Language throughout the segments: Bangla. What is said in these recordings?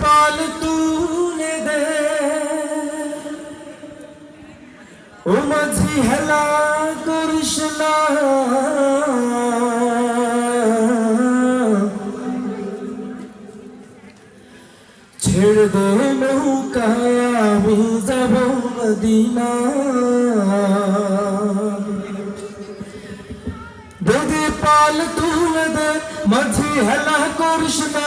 পাল তুলে দে ও মাঝি হেলা করিস না ছেড়ে দে নৌকায় আমি যাব মদিনা দেদে পাল তুলে দে মাঝি হেলা করিস না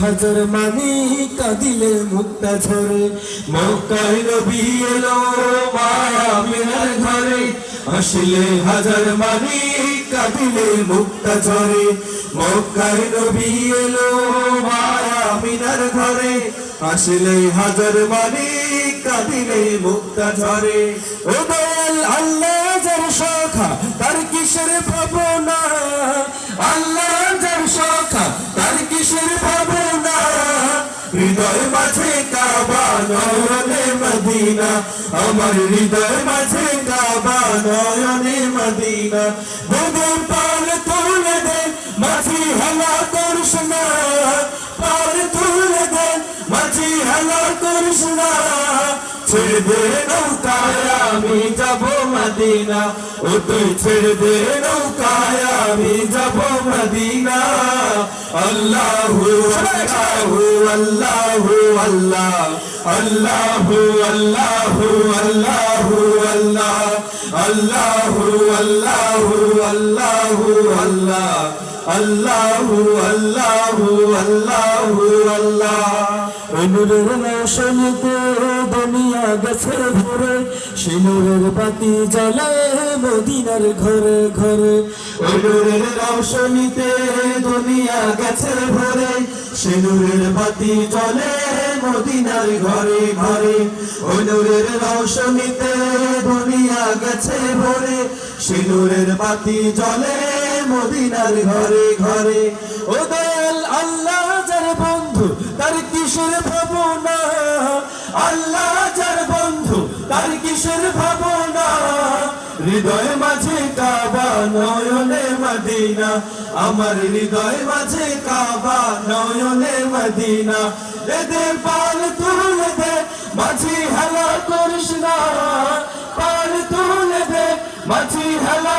হাজার মানি, কাঁদিলে মুক্তা ঝরে। মক্কায় নবী এলো মায়া মনার ঘরে। হাসিলে হাজার মানি, কাঁদিলে মুক্তা ঝরে। মক্কায় নবী এলো মায়া মিনার ঘরে। আসলে হাজার মানি, কাঁদিলে মুক্তা ঝরে। ও দয়াল আল্লাহ শাখা তার কিসের ভাবনা আল্লাহ যার শাখা তার কিসের ভাবনা হৃদয় মাঝে কাবা নয়নে মদিনা। আমার হৃদয় মাঝে কাবা নয়নে মদিনা। বুদের পাল তুলে দে, মাঝি হেলা করিস না। পাল তুলে দে, মাঝি হেলা করিস ছেড়ে দে নৌকায় আমি যাব মদিনা। ও তুই ছেড়ে দে নৌকায় আমি যাব মদিনা। আল্লাহু আল্লাহু আল্লাহু আল্লাহ। আল্লাহু আল্লাহু আল্লাহু আল্লাহ। আল্লাহু আল্লাহু আল্লাহু আল্লাহ। আল্লাহু আল্লাহু আল্লাহু আল্লাহ। অনুরের নাশনিতে দুনিয়া গেছে ভরে সিনুরের বাতি জ্বালায় মদিনার ঘরে ঘরে। অনুরের রৌশনীতে দুনিয়া গেছে ভরে সিনুরের বাতি জ্বলে মদিনার ঘরে ঘরে। অনুরের রৌশনীতে দুনিয়া গেছে ভরে সিনুরের বাতি জ্বলে মদিনার ঘরে ঘরে। ও দয়াল আল্লাহ, যার বন্ধু, তার কিসের ভাবনা? আল্লাহ যার বন্ধু, তার কিসের ভাবনা? হৃদয় মাঝে কাবা, নয়নে মদিনা। আমার হৃদয় মাঝে কাবা, নয়নে মদিনা। এদে পাল তুলে দে, মাঝি হেলা করিস না। পাল তুলে দে, মাঝি হেলা